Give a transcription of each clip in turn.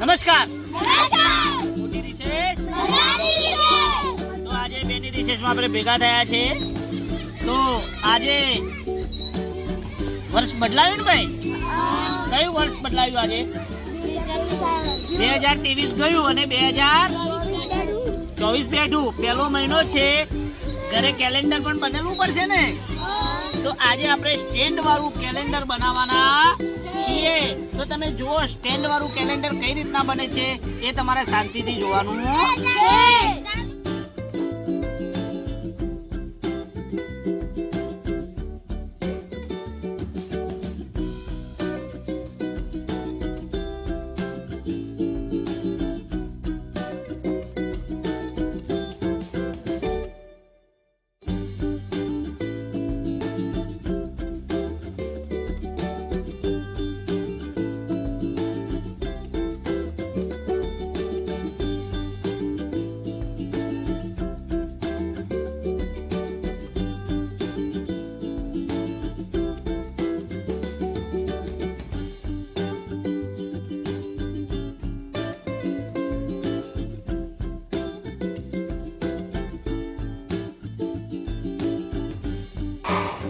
નમસ્કાર. મોટી તો આજે બેની રિસેસમાં આપણે ભેગા થયા છે. તો આજે વર્ષ બદલાયું ને ભાઈ? કયું વર્ષ બદલાયું આજે? બે હજાર ત્રેવીસ ગયું અને બે હજાર ચોવીસ. બેઠું. પહેલો મહિનો છે. ઘરે કેલેન્ડર પણ બદલવું પડશે ને? તો આજે આપણે સ્ટેન્ડ વાળું કેલેન્ડર બનાવવાના છીએ. તો તમે જુઓ સ્ટેન્ડ વાળું કેલેન્ડર કઈ રીતના બને છે? એ તમારે શાંતિથી જોવાનું. છે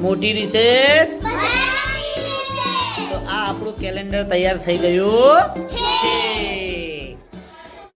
મોટી રિસેસ તો આ આપણું કેલેન્ડર તૈયાર થઈ ગયું.